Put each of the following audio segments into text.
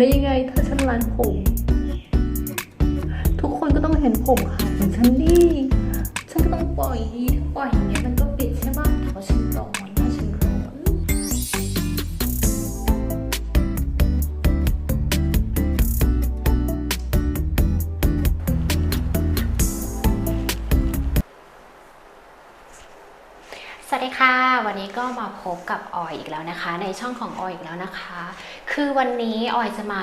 ได้ยังไงถ้าฉันร้านผม ทุกคนก็ต้องเห็นผมค่ะ วันนี้ก็มาพบกับออยอีกแล้วนะคะ ในช่องของออยอีกแล้วนะคะ คือวันนี้ออยจะมา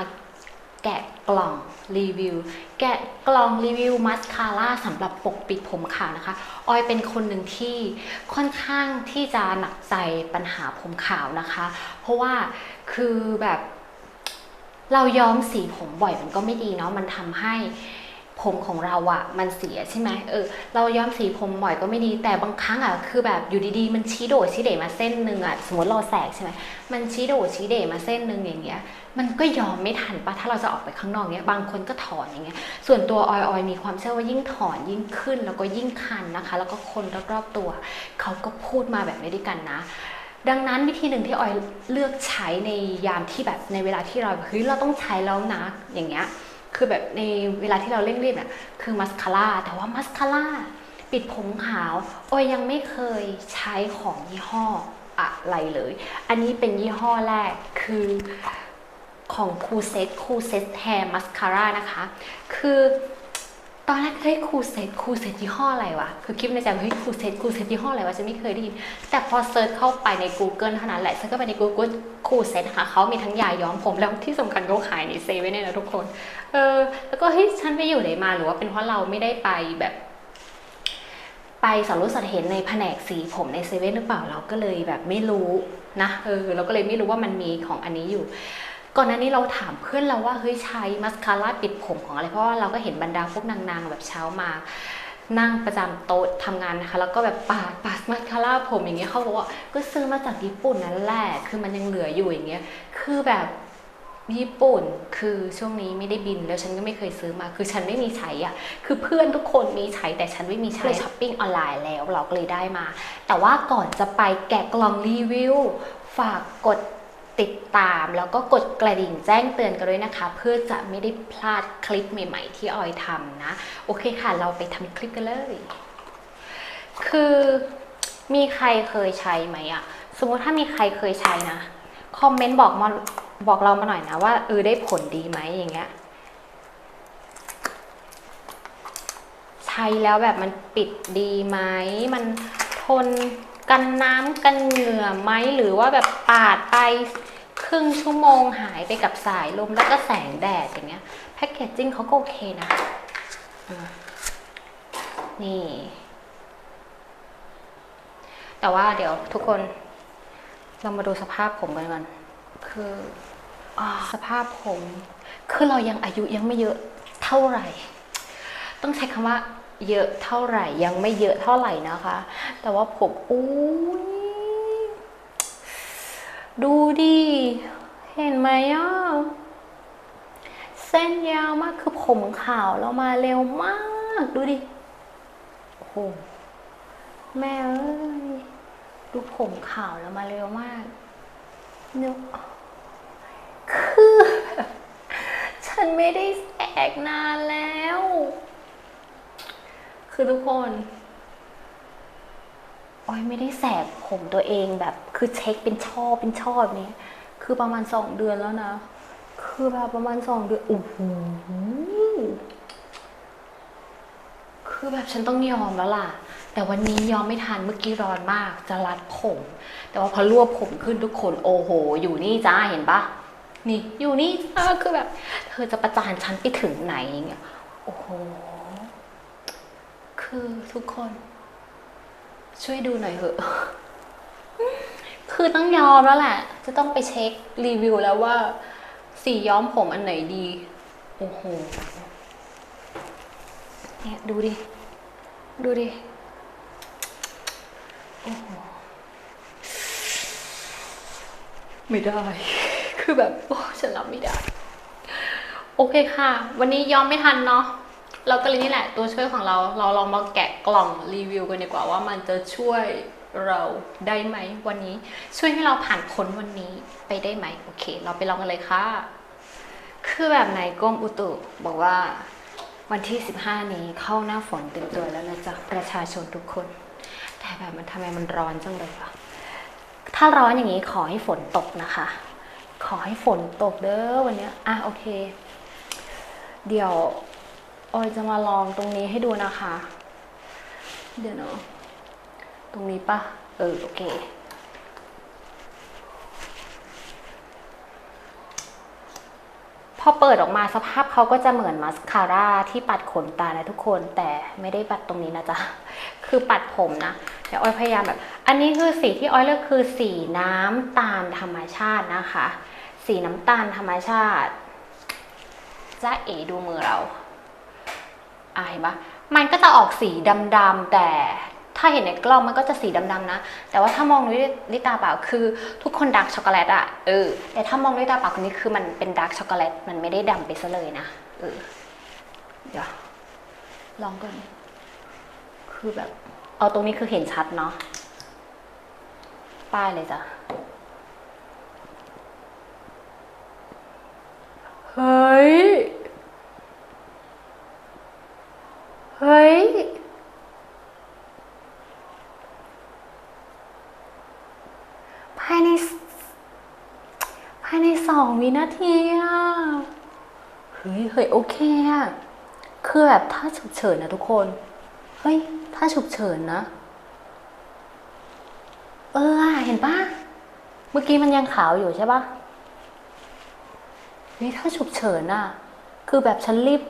แกะกล่องรีวิว แกะกล่องรีวิวมัสคาร่าสำหรับปกปิดผมขาวนะคะ ออยเป็นคนหนึ่งที่ค่อนข้างที่จะหนักใจปัญหาผมขาวนะคะ เพราะว่าคือแบบ เราย้อมสีผมบ่อยมันก็ไม่ดีเนาะมันทำให้ ผมของเราอะมันเสียใช่ไหมเออเราย้อมสีผมบ่อยก็ไม่ดีแต่บางครั้งอะคือแบบอยู่ดีๆ มันชี้โดดชี้เดมาเส้นหนึ่งอะสมมติเราแสกใช่ไหมมันชี้โดดชี้เดมาเส้นหนึ่งอย่างเงี้ย มันก็ยอมไม่ทันปะถ้าเราจะออกไปข้างนอกเนี้ยบางคนก็ถอนอย่างเงี้ยส่วนตัวออยออยมีความเชื่อว่ายิ่งถอนยิ่งขึ้น แล้วก็ยิ่งคันนะคะ แล้วก็คนรอบๆตัวเขาก็พูดมาแบบนี้ด้วยกันนะดังนั้นวิธีหนึ่งที่ออยเลือกใช้ในยามที่แบบในเวลาที่เราเฮ้ยเราต้องใช้แล้วนะอย่างเงี้ย คือแบบในเวลาที่เราเร่งรีบเนี่ยคือมัสคาร่าแต่ว่ามัสคาร่าปิดผมขาวออยยังไม่เคยใช้ของยี่ห้ออะไรเลย อันนี้เป็นยี่ห้อแรกคือของคูเซตคูเซตแฮร์มัสคาร่านะคะ คือ ตอนแรกเฮ้ยคูเซตคูเซตยี่ห้ออะไรวะคือคิดในใจเฮ้ยคูเซตคูเซตยี่ห้ออะไรวะฉันไม่เคยได้ยินแต่พอเซิร์ชเข้าไปใน Google เท่านั้นแหละเซิร์ชเข้าไปใน Google คูเซตค่ะเขามีทั้งยาย้อมผมแล้วที่สำคัญเขาขายในเซเว่นเนี่ยนะทุกคนเออแล้วก็เฮ้ยฉันไปอยู่ไหนมาหรือว่าเป็นเพราะเราไม่ได้ไปแบบไปสำรู้สัตเห็นในแผนกสีผมในเซเว่นหรือเปล่าเราก็เลยแบบไม่รู้นะเออเราก็เลยไม่รู้ว่ามันมีของอันนี้อยู่ ก่อนหน้านี้เราถามเพื่อนเราว่าเฮ้ยใช้มัสคาร่าปิดผมของอะไร เพราะว่าเราก็เห็นบรรดาพวกนางๆแบบเช้ามา นั่งประจำโต๊ะทำงานนะคะ แล้วก็แบบปาดปาดมัสคาร่าผมอย่างเงี้ยเขาบอกว่าก็ซื้อมาจากญี่ปุ่นนั่นแหละคือมันยังเหลืออยู่อย่างเงี้ยคือแบบญี่ปุ่นคือช่วงนี้ไม่ได้บินแล้วฉันก็ไม่เคยซื้อมา คือฉันไม่มีใช้อะคือเพื่อนทุกคนมีใช้แต่ฉันไม่มีใช้เลยช้อปปิ้งออนไลน์แล้วเราก็เลยได้มา แต่ว่าก่อนจะไปแกะกล่องรีวิว ฝากกด ติดตาม แล้วก็กดกระดิ่งแจ้งเตือนกันด้วยนะคะ เพื่อจะไม่ได้พลาดคลิปใหม่ ๆ ที่ออยทำนะ โอเคค่ะ เราไปทำคลิปกันเลย คือมีใครเคยใช้ไหมอะสมมติถ้ามีใครเคยใช้นะ คอมเมนต์บอกมาบอกเรามาหน่อยนะว่าเออได้ผลดีไหมอย่างเงี้ยใช้แล้วแบบมันปิดดีไหมมันทนกันน้ำกันเหงื่อไหมหรือว่าแบบปาดไป ครึ่งชั่วโมงหายไปกับสายลมแล้วก็แสงแดดอย่างเงี้ยแพคเกจจิ้งเขาก็โอเคนะนี่ แต่ว่าเดี๋ยวทุกคน เรามาดูสภาพผมกันก่อนคืออสภาพผม คือเรายังอายุยังไม่เยอะเท่าไหร่ ต้องใช้คำว่า เยอะเท่าไหร่ ยังไม่เยอะเท่าไหร่นะคะ แต่ว่าผมอุ้ย ดูดิ เห็นไหมอะ เส้นยาวมากคือผมขาวแล้วมาเร็วมาก ดูดิ โอ้โห แม่เอ้ย ดูผมขาวแล้วมาเร็วมากนึกคือ ฉันไม่ได้แสกนานแล้ว คือทุกคน โออยไม่ได้แสกผมตัวเองแบบ คือเช็คเป็นช่อเป็นช่อแบบนี้ คือประมาณสองเดือนแล้วนะ คือแบบประมาณสองเดือนโอ้โหคือแบบฉันต้องยอมแล้วล่ะ แต่วันนี้ยอมไม่ทันเมื่อกี้ร้อนมาก จะรัดผม แต่ว่าพอรวบผมขึ้นทุกคนโอ้โห อยู่นี่จ้าเห็นปะนี่อยู่นี่จ้าคือแบบ เธอจะประจานฉันไปถึงไหนอย่างเงี้ยโอ้โหคือทุกคน ช่วยดูหน่อยเถอะ คือต้องยอมแล้วแหละ จะต้องไปเช็ครีวิวแล้วว่า สีย้อมผมอันไหนดี โอ้โหเนี่ยดูดิ ดูดิ โอ้โห ไม่ได้ คือแบบ โอ้ฉันรับไม่ได้ โอเคค่ะ วันนี้ย้อมไม่ทันเนาะเราก็เลยนี่แหละตัวช่วยของเรา เราลองมาแกะกล่องรีวิวกันดีกว่าว่ามันจะช่วย เราได้ไหมวันนี้ ช่วยให้เราผ่านพ้นวันนี้ไปได้ไหมโอเค เราไปลองกันเลยค่ะ คือแบบไหนกรมอุตุบอกว่าวันที่ 15 นี้เข้าหน้าฝนเต็มตัวแล้วนะจ๊ะประชาชนทุกคน แต่แบบมันทำไมมันร้อนจังเลยอะถ้าร้อนอย่างนี้ขอให้ฝนตกนะคะ ขอให้ฝนตกเด้อวันนี้อะโอเค เดี๋ยวออยจะมาลองตรงนี้ให้ดูนะคะ เดี๋ยวเนาะ ตรงนี้ปะเออ โอเค พอเปิดออกมาสภาพเขาก็จะเหมือนมาสคาร่าที่ปัดขนตานะทุกคน แต่ไม่ได้ปัดตรงนี้นะจ๊ะ คือปัดผมนะเดี๋ยวออยพยายามแบบ อันนี้คือสีที่ออยเลือกคือสีน้ำตาลธรรมชาตินะคะ สีน้ำตาลธรรมชาติจ้าเอ๋ดูมือเราอะเห็นปะมันก็จะออกสีดำๆแต่ ถ้าเห็นในกล้องมันก็จะสีดำๆนะ แต่ว่าถ้ามองด้วยด้วยตาเปล่าคือทุกคนดาร์กช็อกโกแลตอะเออ แต่ถ้ามองด้วยตาเปล่าคนนี้คือมันเป็นดาร์กช็อกโกแลต มันไม่ได้ดำไปซะเลยนะ เออ เดี๋ยว ลองก่อน คือแบบ เอาตรงนี้คือเห็นชัดเนาะ ป้ายเลยจ้ะ เฮ้ย เฮ้ย ภายในสภายในสอง วินาทีอะเฮ้ยเฮ้ยโอเคอะคือแบบถ้าฉุกเฉินนะทุกคน เฮ้ย ถ้าฉุกเฉินนะ เออ เห็นปะเมื่อกี้มันยังขาวอยู่ใช่ปะเฮ้ยถ้าฉุกเฉินอะคือแบบฉันรีบ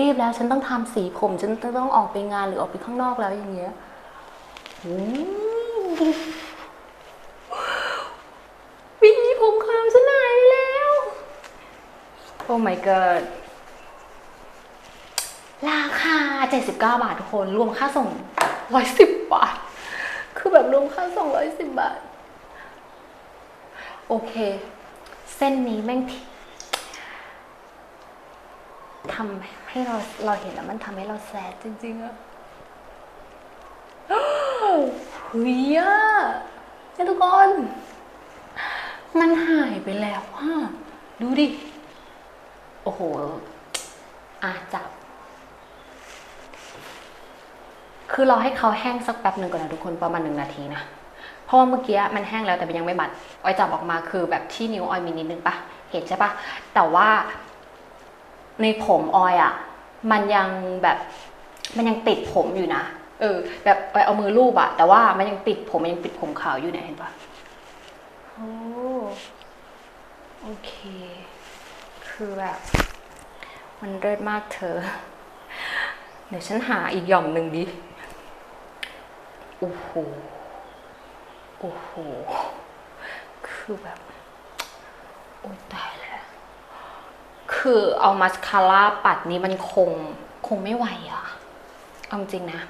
รีบแล้วฉันต้องทำสีผม ฉันต้องออกไปงานหรือออกไปข้างนอกแล้วอย่างเงี้ยโอ้โหหวีผมขาวฉันหายไปแล้ว โอ้ my god ราคา 79 บาททุกคน รวมค่าส่ง 110 บาท คือแบบรวมค่าส่ง 110 บาท โอเค เส้นนี้แม่งทำให้เราเราเห็นแล้วมันทำให้เราแซดจริงๆอะเฮ้ยอะเนี่ยทุกคน มันหายไปแล้วว่าดูดิ อ้โห อะจับ คือราให้เขาแห้งสักแป๊บหนึ่งก่อนนะทุกคนประมาณหนึ่งนาทีนะ เพราะว่าเมื่อกี้มันแห้งแล้วแต่มันยังไม่บัด ออยจับออกมาคือแบบที่นิ้วออยมีนิดนึงปะเห็นใช่ปะแต่ว่า ในผมออยอะมันยังแบบมันยังติดผมอยู่นะ เออ แบบออยเอามือลูบอะแต่ว่ามันยังติดผมมันยังติดผมขาวอยู่เนี่ยเห็นปะโอ้โอเค คือแบบ มันเลิศมากเธอ เดี๋ยวฉันหาอีกหย่อมหนึ่งดิ โอ้โห โอ้โห คือแบบ โอ้ตายแล้ว คือเอามาสคาร่าปัดนี้มันคง คงไม่ไหวอะเอาจริงนะ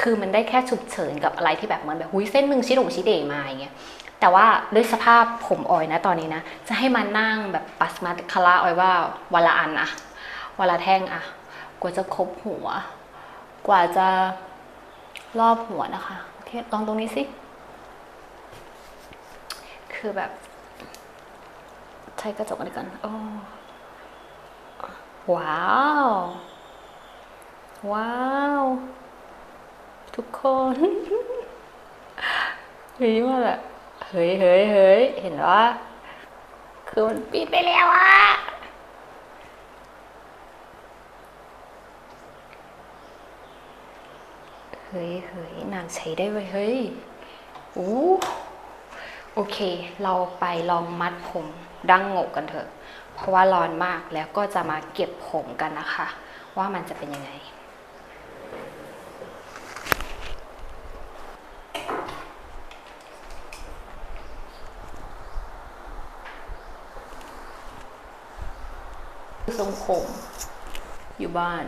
คือมันได้แค่ฉุกเฉินกับอะไรที่แบบเหมือนแบบ หุยเส้นมึงชิดงชิเดมาอย่างเงี้ย แต่ว่าด้วยสภาพผมออยนะตอนนี้นะ จะให้มานั่งแบบปัสมาคาร่าออยว่าวันละอันอะวันละแท่งอะกว่าจะครบหัว กว่าจะรอบหัวนะคะโอเคลองตรงนี้สิ คือแบบ ใช้กระจกอะไรกันโอ้ว้าว ว้าว ทุกคนเฮ้ยมาแบบ เฮ้ยเฮ้ยเฮ้ยเห็นว่าคือมันปิดไปแล้วอะเฮ้ยเฮ้ยนางใช้ได้เว้ยเฮ้ยอู้โอเค เราไปลองมัดผมดั้งโงกกันเถอะ เพราะว่าร้อนมากแล้วก็จะมาเก็บผมกันนะคะ ว่ามันจะเป็นยังไง ทรงผมอยู่บ้าน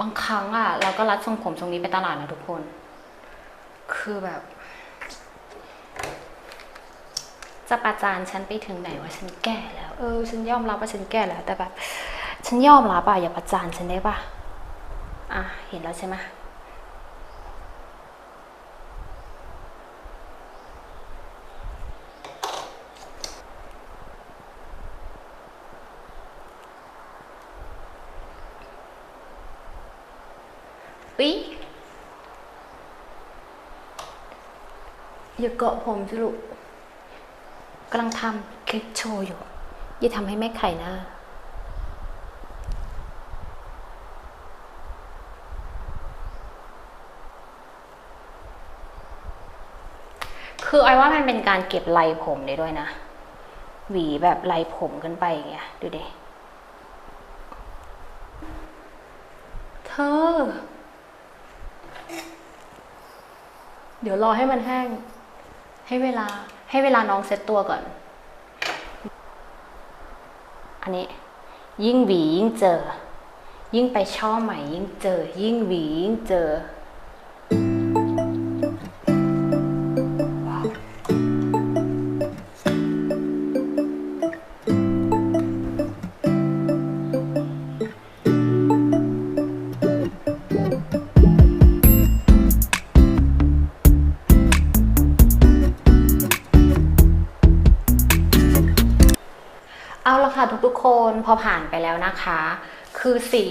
บางครั้งอะ เราก็รัดทรงผมทรงนี้ไปตลาดนะทุกคน คือแบบ จะประจานฉันไปถึงไหนว่าฉันแก่แล้ว เออ ฉันยอมรับว่าฉันแก่แล้ว แต่แบบ ฉันยอมรับอะอย่าประจานฉันได้ปะอะ เห็นแล้วใช่ไหม อุ๊ยอย่าเกาะผมสิลูกกำลังทำคลิปโชว์อยู่ อย่าทำให้แม่ไข่หน้า คือไอ้ว่ามันเป็นการเก็บไหลผมได้ด้วยนะ หวีแบบไหลผมกันไปอย่างเงี้ย ดูดิ เธอ เดี๋ยวรอให้มันแห้ง ให้เวลา ให้เวลาน้องเซ็ตตัวก่อน อันนี้ ยิ่งหวียิ่งเจอ ยิ่งไปช่อใหม่ยิ่งเจอ ยิ่งหวียิ่งเจอ ทุกคนพอผ่านไปแล้วนะคะ คือสี่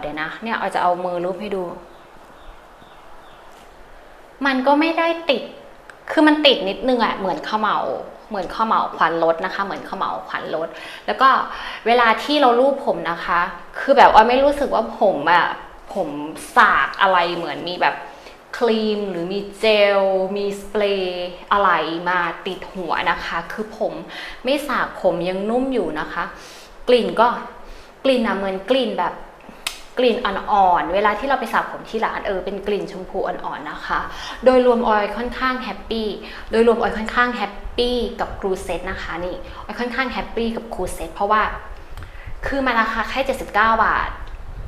เดี๋ยวนะ เนี่ยเอาจะเอามือรูปให้ดู มันก็ไม่ได้ติด คือมันติดนิดนึงอะเหมือนข้าวเหมาเหมือนข้าวเหมาขวัญรถนะคะ เหมือนข้าวเหมาขวัญรถแล้วก็เวลาที่เราลูบผมนะคะ คือแบบว่าไม่รู้สึกว่าผมอะผมสากอะไรเหมือนมีแบบ ครีมหรือมีเจล มีสเปรย์อะไรมาติดหัวนะคะ คือผมไม่สากผมยังนุ่มอยู่นะคะ กลิ่นก็กลิ่นอะเหมือนกลิ่นแบบกลิ่นอ่อนๆ เวลาที่เราไปสระผมที่ร้านเออเป็นกลิ่นชมพูอ่อนๆ นะคะ โดยรวมออยค่อนข้างแฮปปี้ โดยรวมออยค่อนข้างแฮปปี้กับครูเซตนะคะนี่ออยค่อนข้างแฮปปี้กับครูเซตเพราะว่า คือมันราคาแค่ 79 บาท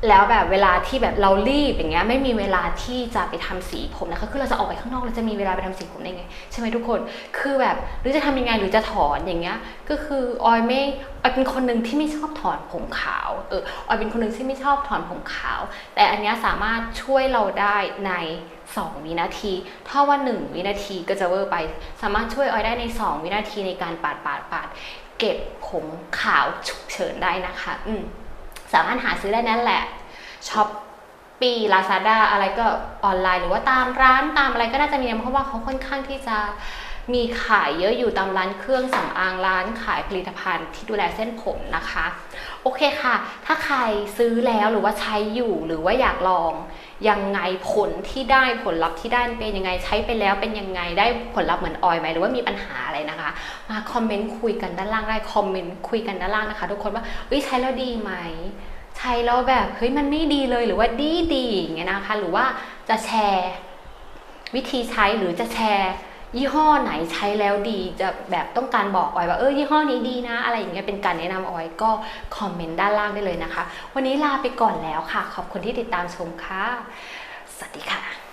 แล้วแบบเวลาที่แบบเรารีบอย่างเงี้ยไม่มีเวลาที่จะไปทำสีผมนะคะคือเราจะออกไปข้างนอกเราจะมีเวลาไปทำสีผมได้ไงใช่ไหมทุกคนคือแบบหรือจะทำยังไงหรือจะถอนอย่างเงี้ยก็คือออยไม่ออยเป็นคนหนึ่งที่ไม่ชอบถอนผมขาวเออออยเป็นคนหนึ่งที่ไม่ชอบถอนผมขาว แต่อันเนี้ยสามารถช่วยเราได้ใน 2 วินาที ถ้าว่า 1 วินาทีก็จะเวอร์ไป สามารถช่วยออยได้ใน 2 วินาทีในการปาดปาดปาดเก็บผมขาวฉุกเฉินได้นะคะ อืม สามารถหาซื้อได้นั่นแหละช้อปปี้ลาซาด้าอะไรก็ออนไลน์ หรือว่าตามร้านตามอะไรก็น่าจะมีนะเพราะว่าเขาค่อนข้างที่จะ มีขายเยอะอยู่ตามร้านเครื่องสำอางร้านขายผลิตภัณฑ์ที่ดูแลเส้นผมนะคะ โอเคค่ะ ถ้าใครซื้อแล้วหรือว่าใช้อยู่หรือว่าอยากลองยังไงผลที่ได้ผลลัพธ์ที่ได้เป็นยังไงใช้ไปแล้วเป็นยังไงได้ผลลัพธ์เหมือนออยไหมหรือว่ามีปัญหาอะไรนะคะ มาคอมเมนต์คุยกันด้านล่างได้คอมเมนต์คุยกันด้านล่างนะคะ ทุกคนว่าเอ้ยใช้แล้วดีไหมใช้แล้วแบบเฮ้ยมันไม่ดีเลยหรือว่าดีดีอย่างเงี้ยนะคะ หรือว่าจะแชร์ วิธีใช้หรือจะแชร์ ยี่ห้อไหนใช้แล้วดีจะแบบต้องการบอกออยว่าเออยี่ห้อนี้ดีนะ อะไรอย่างเงี้ยเป็นการแนะนำออยก็คอมเมนต์ด้านล่างได้เลยนะคะ วันนี้ลาไปก่อนแล้วค่ะ ขอบคุณที่ติดตามชมค่ะ สวัสดีค่ะ